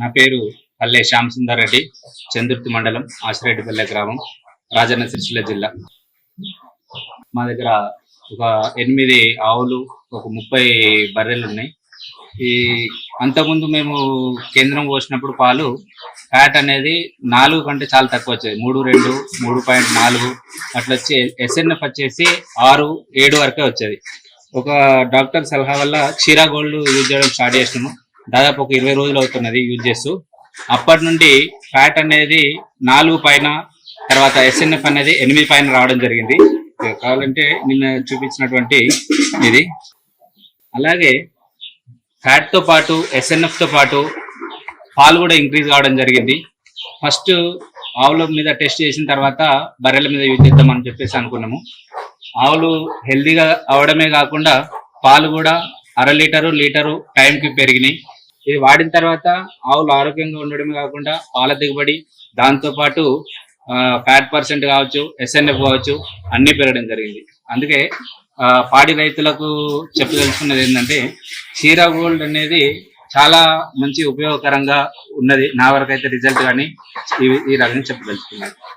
నా పేరు పల్లె శ్యామ్ సుందర్ రెడ్డి చందుర్తి మండలం ఆసిరెడ్డిపల్లె గ్రామం రాజన్న సిరిసిల్ల జిల్లా. మా దగ్గర ఒక ఎనిమిది ఆవులు ఒక ముప్పై బర్రెలు ఉన్నాయి ఈ అంతకుముందు మేము కేంద్రం పోసినప్పుడు పాలు ఫ్యాట్ అనేది నాలుగు కంటే చాలా తక్కువ వచ్చేది. మూడు రెండు మూడు పాయింట్ నాలుగు అట్లా వచ్చి ఎస్ఎన్ఎఫ్ వచ్చేసి ఆరు ఏడు వరకే వచ్చేది. ఒక డాక్టర్ సలహా వల్ల క్షీరా గోల్డ్ యూజ్ చేయడం స్టార్ట్ చేసినాము. దాదాపు ఒక ఇరవై రోజులు అవుతున్నది యూజ్ చేస్తూ. అప్పటి నుండి ఫ్యాట్ అనేది నాలుగు పైన తర్వాత ఎస్ఎన్ఎఫ్ అనేది ఎనిమిది పైన రావడం జరిగింది. కావాలంటే నిన్న చూపించినటువంటి ఇది. అలాగే ఫ్యాట్తో పాటు ఎస్ఎన్ఎఫ్తో పాటు పాలు కూడా ఇంక్రీజ్ కావడం జరిగింది. ఫస్ట్ ఆవుల మీద టెస్ట్ చేసిన తర్వాత బర్రెల మీద యూజ్ చేద్దామని చెప్పేసి అనుకున్నాము. ఆవులు హెల్దీగా అవడమే కాకుండా పాలు కూడా అర లీటరు లీటరు టైంకి పెరిగినాయి. ఇది వాడిన తర్వాత ఆవులు ఆరోగ్యంగా ఉండడమే కాకుండా పాల దిగుబడి దాంతో పాటు ఫ్యాట్ పర్సెంట్ కావచ్చు ఎస్ఎన్ఎఫ్ కావచ్చు అన్ని పెరగడం జరిగింది. అందుకే ఆ, పాడి రైతులకు చెప్పదలుచుకున్నది ఏంటంటే క్షీరా గోల్డ్ అనేది చాలా మంచి ఉపయోగకరంగా ఉన్నది. నా వరకు అయితే రిజల్ట్ కానీ ఈ ఈ రకంగా చెప్పదలుచుకున్నాను.